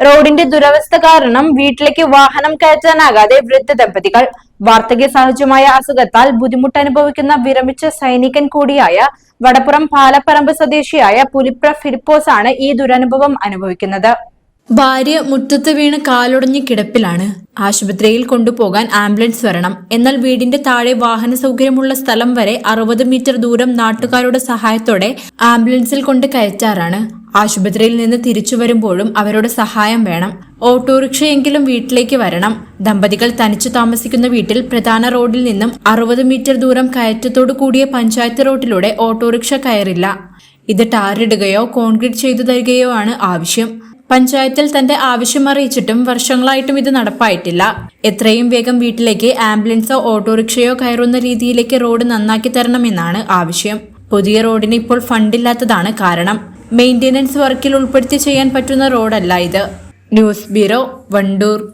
റോഡിന്റെ ദുരവസ്ഥ കാരണം വീട്ടിലേക്ക് വാഹനം കയറ്റാനാകാതെ വൃദ്ധ ദമ്പതികൾ. വാർദ്ധക്യ സഹജമായ അസുഖത്താൽ ബുദ്ധിമുട്ട് അനുഭവിക്കുന്ന വിരമിച്ച സൈനികൻ കൂടിയായ വടപ്പുറം പാലപ്പറമ്പ് സ്വദേശിയായ പുലിപ്ര ഫിലിപ്പോസ് ആണ് ഈ ദുരനുഭവം അനുഭവിക്കുന്നത്. ഭാര്യ മുറ്റത്ത് വീണ് കാലൊടഞ്ഞ് കിടപ്പിലാണ്. ആശുപത്രിയിൽ കൊണ്ടുപോകാൻ ആംബുലൻസ് വരണം. എന്നാൽ വീടിന്റെ താഴെ വാഹന സൗകര്യമുള്ള സ്ഥലം വരെ അറുപത് മീറ്റർ ദൂരം നാട്ടുകാരുടെ സഹായത്തോടെ ആംബുലൻസിൽ കൊണ്ട് കയറ്റാറാണ്. ആശുപത്രിയിൽ നിന്ന് തിരിച്ചു വരുമ്പോഴും അവരുടെ സഹായം വേണം. ഓട്ടോറിക്ഷയെങ്കിലും വീട്ടിലേക്ക് വരണം. ദമ്പതികൾ തനിച്ചു താമസിക്കുന്ന വീട്ടിൽ പ്രധാന റോഡിൽ നിന്നും അറുപത് മീറ്റർ ദൂരം കയറ്റത്തോടു കൂടിയ പഞ്ചായത്ത് റോഡിലൂടെ ഓട്ടോറിക്ഷ കയറില്ല. ഇത് ടാറിടുകയോ കോൺക്രീറ്റ് ചെയ്തു തരികയോ ആണ് ആവശ്യം. പഞ്ചായത്തിൽ തന്റെ ആവശ്യം അറിയിച്ചിട്ടും വർഷങ്ങളായിട്ടും ഇത് നടപ്പായിട്ടില്ല. എത്രയും വേഗം വീട്ടിലേക്ക് ആംബുലൻസോ ഓട്ടോറിക്ഷയോ കയറുന്ന രീതിയിലേക്ക് റോഡ് നന്നാക്കി തരണമെന്നാണ് ആവശ്യം. പുതിയ റോഡിന് ഇപ്പോൾ ഫണ്ടില്ലാത്തതാണ് കാരണം. മെയിന്റനൻസ് വർക്കിൽ ഉൾപ്പെടുത്തി ചെയ്യാൻ പറ്റുന്ന റോഡല്ല ഇത്. News bureau Wandoor.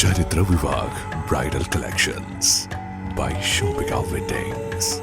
ചരിത്ര വിഭാഗ് bridal Collections by Shobika Weddings.